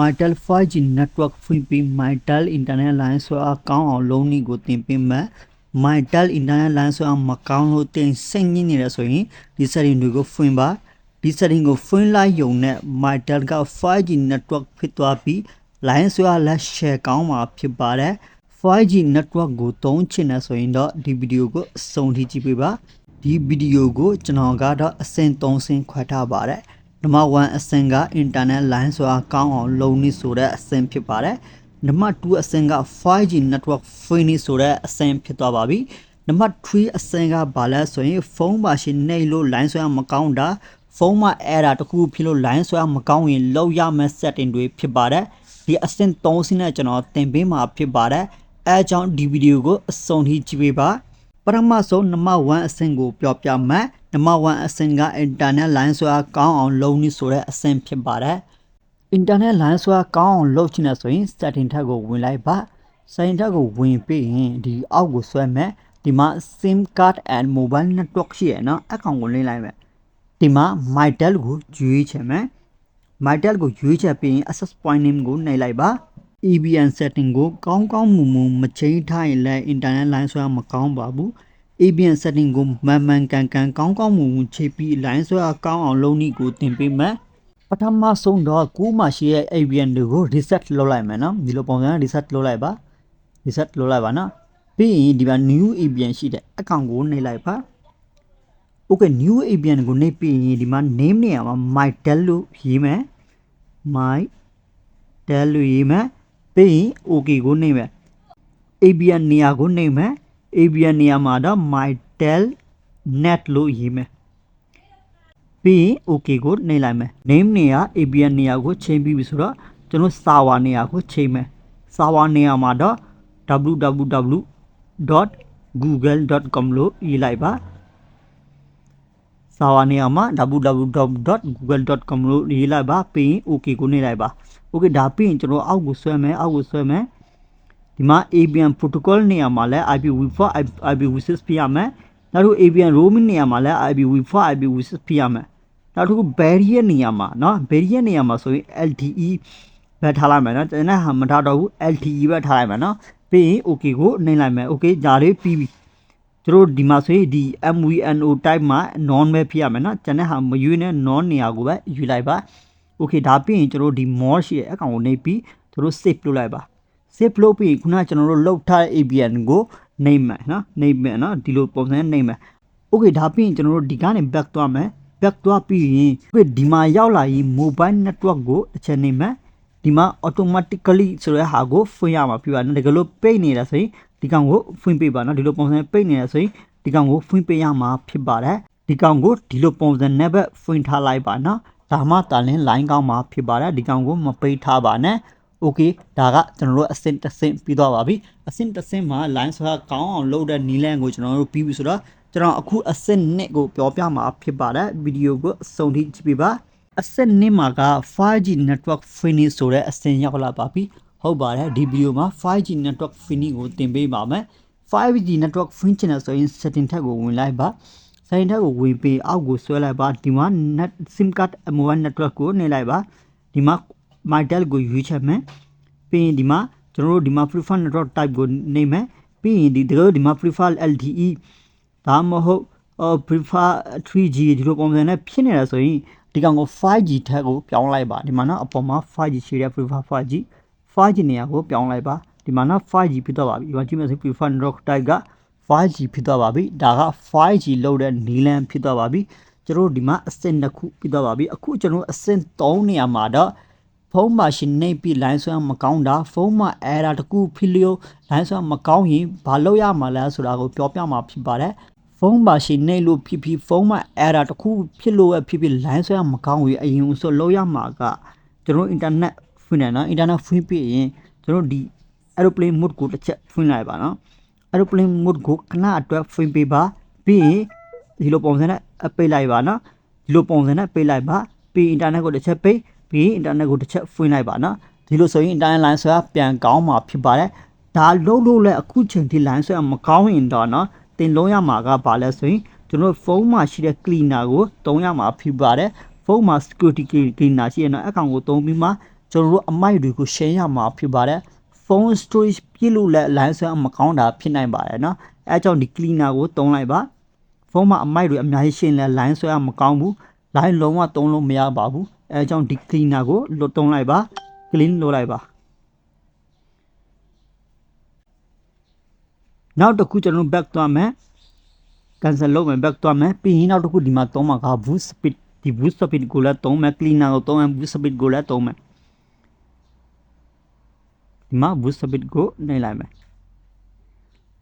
Mytel 5G network ဖွင့်ပြီး Mytel internet line ဆိုအကောင်းအောင်လုံးနည်းကိုတင်ပေးမယ် Mytel internet line ဆိုအမကောင်းလို့တင်စိတ်ညစ်နေရဆိုရင်ဒီ setting တွေကိုဖွင့်ပါဒီ setting ကိုဖွင့်လိုက်ရုံနဲ့ Mytel က 5G network ဖြစ်သွားပြီး line ဆိုအလက် share ကောင်းမှာဖြစ်ပါတယ် 5G network ကိုသုံးချင်တယ်ဆိုရင်တော့ဒီဗီဒီယိုကိုအဆုံးထိကြည့်ပေးပါဒီဗီဒီယိုကိုကျွန်တော်ကတော့အဆင့်3ဆင့်ခွဲထားပါတယ် နံပါတ်1အဆင့်က internet line ဆိုတာကောင်းအောင်လုပ်နေဆိုတဲ့အဆင့်ဖြစ်ပါတယ်နံပါတ်2အဆင့်က 5G network free နေဆိုတဲ့အဆင့်ဖြစ်သွားပါပြီနံပါတ်3အဆင့်ကဘာလဲဆိုရင်ဖုန်းပါရှင်နှိပ်လို့ line ဆိုတာမကောင်းတာဖုန်းမှာ error တစ်ခုဖြစ်လို့ line ဆိုတာမကောင်းရင်လောက်ရမယ့် setting တွေဖြစ်ပါတယ်ဒီအဆင့်3ဆင့်နဲ့ကျွန်တော်သင်ပေးမှာဖြစ်ပါတယ်အဲအကြောင်းဒီဗီဒီယိုကိုအဆုံးထိကြည့်ပေးပါပထမဆုံးနံပါတ်1အဆင့်ကိုပြောပြမယ် နံပါတ်1အဆင့်က internet line ဆိုတာကောင်းအောင်လုပ်နေဆိုတဲ့အဆင့်ဖြစ်ပါတယ် internet line ဆိုတာကောင်းအောင်လုပ်ချင်တယ်ဆိုရင် setting ထက်ကိုဝင်လိုက်ပါ setting ထက်ကိုဝင်ပြီးရင်ဒီအောက်ကိုဆွဲမယ်ဒီမှာ sim card and mobile network ရှိရနော်အကောင်ကိုလင်းလိုက်မယ်ဒီမှာ mytel ကိုရွေးချယ်မယ် mytel ကိုရွေးချယ်ပြီးရင် access point name ကိုနှိပ်လိုက်ပါ EBN setting ကိုကောင်းကောင်းမွန်မွန်မချိန်ထားရင်လည်း internet line ဆိုတာမကောင်းပါဘူး ABN setting ကိုမှန်မှန်ကန်ကန်ကောင်းကောင်းမွန်မွန်ချိန်ပြီး line ဆိုတာကောင်းအောင်လုပ်နည်းကိုသင်ပေးမယ်ပထမဆုံးတော့ကိုမှရှိရဲ့ ABN တွေကို reset လုပ်လိုက်မယ်နော်ဒီလိုပုံစံနဲ့ reset လုပ်လိုက်ပါ reset လုပ်လိုက်ပါနော်ပြီးရင်ဒီမှာ new ABN ရှိတဲ့အကောင့်ကိုနှိပ်လိုက်ပါ Okay new ABN ကိုနှိပ်ပြီးရင်ဒီမှာ name နေရာမှာ mytel လို့ရေးမယ် my tel လို့ရေးမယ်ပြီးရင် okay ကိုနှိပ်မယ် ABN နေရာကိုနှိပ်မယ် ABN နေရာမှာတော့ mytel net လို့ရေးမယ်ပြီးရင် okay ကိုနှိပ်လိုက်မယ် name နေရာ ABN နေရာကိုချိန်ပြီးပြီဆိုတော့ကျွန်တော် server နေရာကိုချိန်မယ် server နေရာမှာတော့ www.google.com လို့ရေးလိုက်ပါစာဝါနေရာမှာ www.google.com လို့ရေးလိုက်ပါပြီးရင် okay ကိုနှိပ်လိုက်ပါ okay ဒါပြီးရင်ကျွန်တော်အောက်ကိုဆွဲမယ်အောက်ကိုဆွဲမယ် ဒီမှာ ABN protocol နေရာမှာလဲ IPv4 IPv6 ပြရမယ်နောက်တစ်ခု ABN roaming နေရာမှာလဲ IPv4 IPv6 ပြရမယ်နောက်တစ်ခု barrier နေရာမှာเนาะ barrier နေရာမှာဆိုရင် LTE ပဲထားလိုက်မယ်เนาะကျွန်တော်ဟာမထားတော့ဘူး LTE ပဲထားလိုက်မယ်เนาะပြီးရင် okay ကိုနှိပ်လိုက်မယ် okay ဒါလေးပြီးပြီကျတို့ဒီမှာဆိုရင်ဒီ MVNO type မှာ non ပဲဖြစ်ရမယ်เนาะကျန်တဲ့ဟာမရွေးနဲ့ non နေရာကိုပဲယူလိုက်ပါ okay ဒါပြီးရင်ကျတို့ဒီ more ရှိတဲ့အကောင်ကိုနှိပ်ပြီးကျတို့ save လုပ်လိုက်ပါ save လုပ်ပြီးခုနကကျွန်တော်တို့လောက်ထားတဲ့ ABN ကိုနှိပ်မယ်နော်နှိပ်မယ်နော်ဒီလိုပုံစံနဲ့နှိပ်မယ် okay ဒါပြီးရင်ကျွန်တော်တို့ဒီကနေ back သွားမယ် back သွားပြီးရင်ဒီမှာရောက်လာရင် mobile network ကိုအချက်နှိပ်မယ်ဒီမှာ automatically ဆိုတဲ့ဟာကိုဖွင့်ရမှာပြပါနော်တကယ်လို့ပိတ်နေတာဆိုရင်ဒီကောင်ကိုဖွင့်ပေးပါနော်ဒီလိုပုံစံပိတ်နေတာဆိုရင်ဒီကောင်ကိုဖွင့်ပေးရမှာဖြစ်ပါတယ်ဒီကောင်ကိုဒီလိုပုံစံနဲ့ပဲဖွင့်ထားလိုက်ပါနော်ဒါမှတာလင်း line ကောင်းမှာဖြစ်ပါတယ်ဒီကောင်ကိုမပိတ်ထားပါနဲ့ okay ဒါကကျွန်တော်တို့အဆင့်တစ်ဆင့်ပြီးသွားပါပြီအဆင့်တစ်ဆင့်မှာ line ဆိုတာကောင်းအောင်လုပ်တဲ့နီလန်ကိုကျွန်တော်တို့ပြီးပြီဆိုတော့ကျွန်တော်အခုအဆင့်1ကိုပြောပြမှာဖြစ်ပါတယ်ဗီဒီယိုကိုအဆုံးထိကြည့်ပြပါအဆင့်1မှာက 5G network finish ဆိုတဲ့အဆင့်ရောက်လာပါပြီဟုတ်ပါတယ်ဒီဗီဒီယိုမှာ 5G network finish ကိုသင်ပေးပါမယ် 5G network finish နဲ့ဆိုရင် setting ထက်ကိုဝင်လိုက်ပါ setting ထက်ကိုဝင်ပြီးအောက်ကိုဆွဲလိုက်ပါဒီမှာ net sim card mobile network ကိုနှိပ်လိုက်ပါဒီမှာ mytel ကိုရွေးချက်မယ်ပြီးရင်ဒီမှာကျွန်တော်တို့ဒီမှာ prefer network type ကိုနှိပ်မယ်ပြီးရင်ဒီတကယ်ဒီမှာ prefer LTE ဒါမှမဟုတ် prefer 3G ဒီလိုပုံစံနဲ့ဖြစ်နေတာဆိုရင်ဒီကောင်ကို 5G ထက်ကိုပြောင်းလိုက်ပါဒီမှာနော်အပေါ်မှာ 5G ရှိတဲ့ prefer 5G 5G နေရာကိုပြောင်းလိုက်ပါဒီမှာနော် 5G ဖြစ်တော့ပါပြီဒီမှာကြည့်မယ်ဆို prefer network type က 5G ဖြစ်သွားပါပြီဒါက 5G လောက်တဲ့နီလန်ဖြစ်သွားပါပြီကျွန်တော်ဒီမှာအဆင့်တစ်ခုဖြစ်သွားပါပြီအခုကျွန်တော်အဆင့်3နေရာမှာတော့ ဖုန်းမှာရှင်နေပြီး line ဆွဲမကောင်းတာဖုန်းမှာ error တကူဖြစ်လျော line ဆွဲမကောင်းရင်ဘာလုပ်ရမှာလဲဆိုတာကိုပြောပြမှာဖြစ်ပါတယ်ဖုန်းပါရှင်နေလို့ဖြစ်ဖြစ်ဖုန်းမှာ error တခုဖြစ်လို့ဖြစ်ဖြစ် line ဆွဲမကောင်းရင်အရင်ဆိုလုပ်ရမှာကကျွန်တော် internet ဖွင့်တယ်နော် internet ဖွင့်ပြီးရင်ကျွန်တော်ဒီ aeroplane mode ကိုတစ်ချက်ဖွင့်လိုက်ပါနော် aeroplane mode ကိုခဏအတွက်ဖွင့်ပေးပါပြီးရင်ဒီလိုပုံစံနဲ့ပိတ်လိုက်ပါနော်ဒီလိုပုံစံနဲ့ပိတ်လိုက်ပါပြီး internet ကိုတစ်ချက်ပိတ် ပြီးအင်တာနက်ကိုတစ်ချက်ဖွင့်လိုက်ပါနော်ဒီလိုဆိုရင် internet line ဆွဲပြန်ကောင်းမှာဖြစ်ပါတယ်ဒါလုံးလုံးလည်းအခုချိန်ထိ line ဆွဲမကောင်းရင်တော့နော်တင်လုံးရမှာကဘာလဲဆိုရင်ကျွန်တော်ဖုန်းမှာရှိတဲ့ cleaner ကိုသုံးရမှာဖြစ်ပါတယ်ဖုန်းမှာ security cleaner ရှိရင်တော့အကောင့်ကိုသုံးပြီးမှကျွန်တော်တို့အမိုက်တွေကို share ရမှာဖြစ်ပါတယ်ဖုန်း storage ပြည့်လို့လည်း line ဆွဲမကောင်းတာဖြစ်နိုင်ပါတယ်နော်အဲအကြောင်းဒီ cleaner ကိုသုံးလိုက်ပါဖုန်းမှာအမိုက်တွေအများကြီးရှင်းလဲ line ဆွဲရမကောင်းဘူး line လုံးဝသုံးလို့မရပါဘူး အဲအကြောင့်ဒီ cleaner ကိုလွတ်တုံးလိုက်ပါ clean လုပ်လိုက်ပါနောက်တစ်ခုကျွန်တော်တို့ back သွားမယ် cancel လုပ်မယ် back သွားမယ်ပြီးရင်နောက်တစ်ခုဒီမှာသုံးမှာက boost speed ဒီ boost speed ကိုလည်းသုံးမယ် cleaner ကိုသုံးမယ် boost speed ကိုလည်းသုံးမယ်ဒီမှာ boost speed ကိုနှိပ်လိုက်မယ်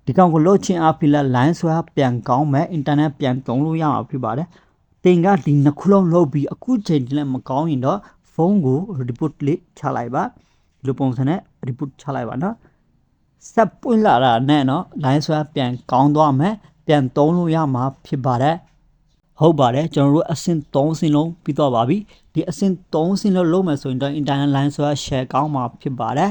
ဒီကောင်ကိုလို့ချင်းအားဖြင့်လည်း line ဆွဲပြန်ကောင်းမယ် internet ပြန်သုံးလို့ရမှာဖြစ်ပါတယ် တင်ကဒီနှစ်ခုလုံးလုပ်ပြီးအခုချိန်လည်းမကောင်းရင်တော့ဖုန်းကို report လေးချလိုက်ပါဒီလိုပုံစံနဲ့ report ချလိုက်ပါနော်ဆက်ပွင့်လာတာနဲ့နော် line ဆွဲပြန်ကောင်းသွားမယ်ပြန်သုံးလို့ရမှာဖြစ်ပါတယ်ဟုတ်ပါတယ်ကျွန်တော်တို့အဆင့်3ဆင့်လုံးပြီးတော့ပါပြီဒီအဆင့်3ဆင့်လုံးလုံးမယ်ဆိုရင်တော့ internet line ဆိုတာ share ကောင်းမှာဖြစ်ပါတယ်